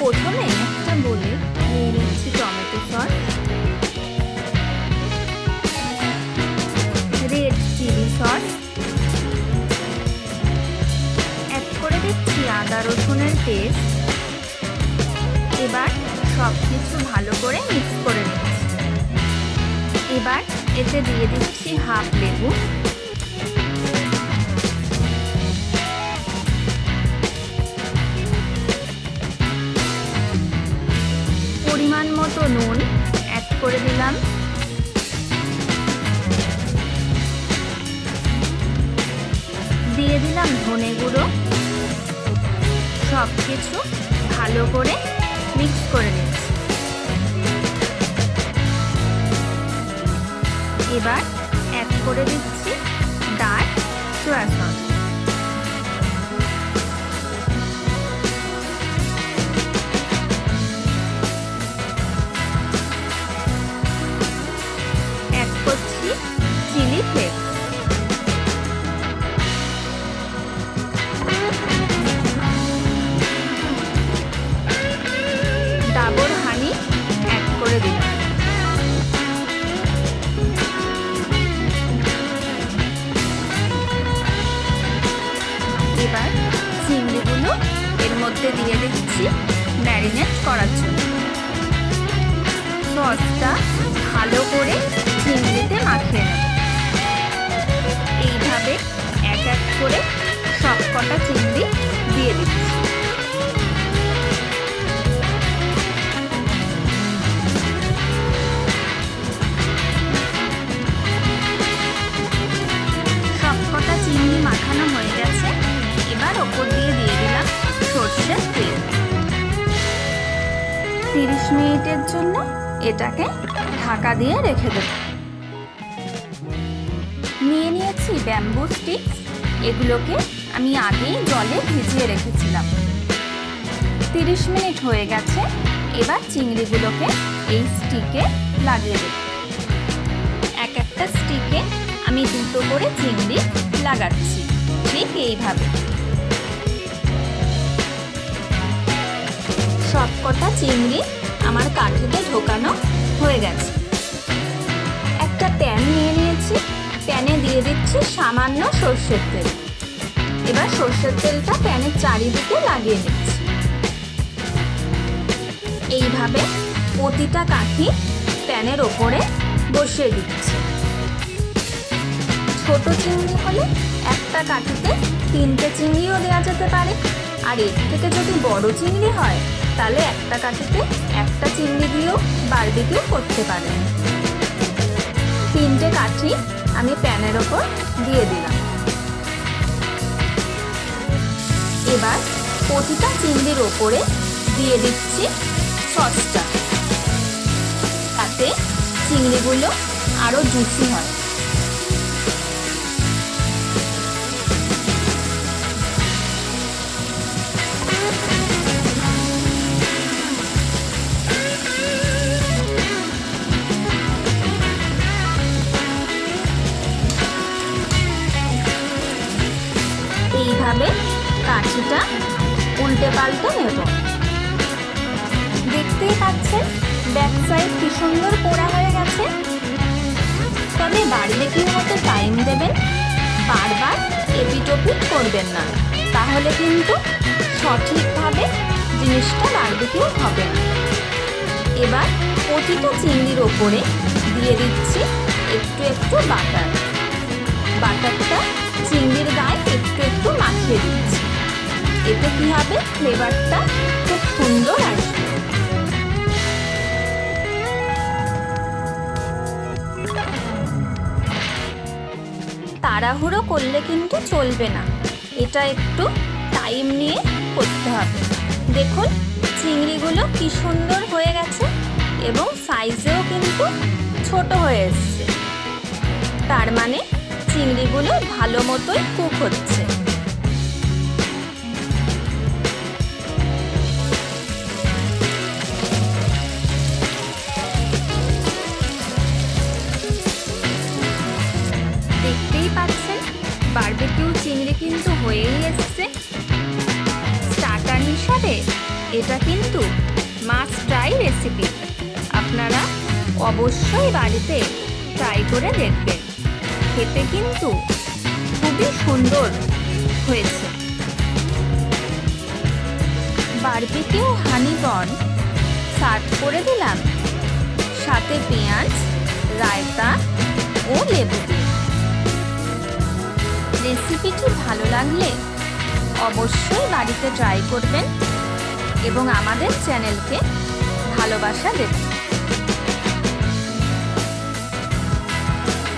প্রথমে একটা বলে নিয়ে নিচ্ছি tomato sauce. Red chilli sauce. এক করে দিচ্ছি আদা রসুনের পেস্ট। এবার সব কিছু ভালো করে মিক্স করে নিচ্ছি। এবার এতে দিয়ে দিচ্ছি হাফ লেবু। পরিমাণ মতো নুন অ্যাড করে দিলাম। দিয়ে দিলাম ধনে গুঁড়ো। সব কিছু ভালো করে মিক্স করে নিচ্ছি। এবার অ্যাড করে দিচ্ছি ডার্ক সোয়া সস এবার চিংড়িগুলো এর মধ্যে দিয়ে দিচ্ছি ম্যারিনেট করার জন্য। সসটা ভালো করে চিংড়িতে মাখিয়ে নেব। তিরিশ মিনিটের জন্য এটাকে ঢাকা দিয়ে রেখে দেব। নিয়ে নিয়েছি ব্যাম্বু স্টিক্স এগুলোকে আমি আগেই জলে ভিজিয়ে রেখেছিলাম। তিরিশ মিনিট হয়ে গেছে, এবার চিংড়িগুলোকে এই স্টিকে লাগিয়ে দেব। এক একটা স্টিকে আমি দুটো করে চিংড়ি লাগাচ্ছি। ঠিক এইভাবে। সব কটা চিংড়ি আমার কাঠিতে ঢোকানো হয়ে গেছে। একটা প্যান নিয়ে নিয়েছি, প্যানে দিয়ে দিচ্ছি সামান্য সর্ষের তেল। এবার সর্ষের তেলটা প্যানের চারিদিকে লাগিয়ে নিচ্ছি। এইভাবে প্রতিটা কাঠি প্যানের ওপরে বসিয়ে দিচ্ছি। ছোট চিংড়ি হলে একটা কাঠিতে তিনটে চিংড়িও দেওয়া যেতে পারে। আর এর থেকে যদি বড় চিংড়ি হয়, তাহলে একটা কাঠিতে একটা চিংড়ি দিয়েও বারবিকিউ করতে পারেন। তিনটে কাঠি আমি প্যানের ওপর দিয়ে দিলাম। এবার প্রতিটা চিংড়ির ওপরে দিয়ে দিচ্ছি সসটা। তাতে চিংড়িগুলো আরও জুসি হয়। এইভাবে কাঠিটা উল্টে পাল্টে নেব। দেখতেই পাচ্ছেন ব্যাক সাইড কি সুন্দর পোড়া হয়ে গেছে। তবে বারবিকিউ হতে টাইম দেবেন, বারবার এপিটোপিট করবেন না। তাহলে কিন্তু সঠিকভাবে জিনিসটা বারবিকিউ হবে না। এবার প্রতিটা চিংড়ির ওপরে দিয়ে দিচ্ছি একটু একটু বাটার। বাটারটা চিংড়ির এতে কি হবে? ফ্লেভারটা খুব সুন্দর আসবে। তাড়াহুড়ো করলে কিন্তু চলবে না। এটা একটু টাইম নিয়ে করতে হবে। দেখুন, চিংড়িগুলো কি সুন্দর হয়ে গেছে এবং সাইজেও কিন্তু ছোট হয়ে এসছে। তার মানে চিংড়িগুলো ভালো মতোই কুক হচ্ছে। বারবিকিউ চিংড়ি কিন্তু হয়েই এসছে। স্টার্টার হিসাবে এটা কিন্তু মাছ ট্রাই রেসিপি আপনারা অবশ্যই বাড়িতে ট্রাই করে দেখবেন। খেতে কিন্তু খুবই সুন্দর হয়েছে। বারবিকিউ হানি বন সার্ভ করে দিলাম। সাথে পেঁয়াজ, রায়তা ও লেবু দিয়ে। রেসিপিটি ভালো লাগলে অবশ্যই বাড়িতে ট্রাই করবেন এবং আমাদের চ্যানেলকে ভালোবাসা দেবেন।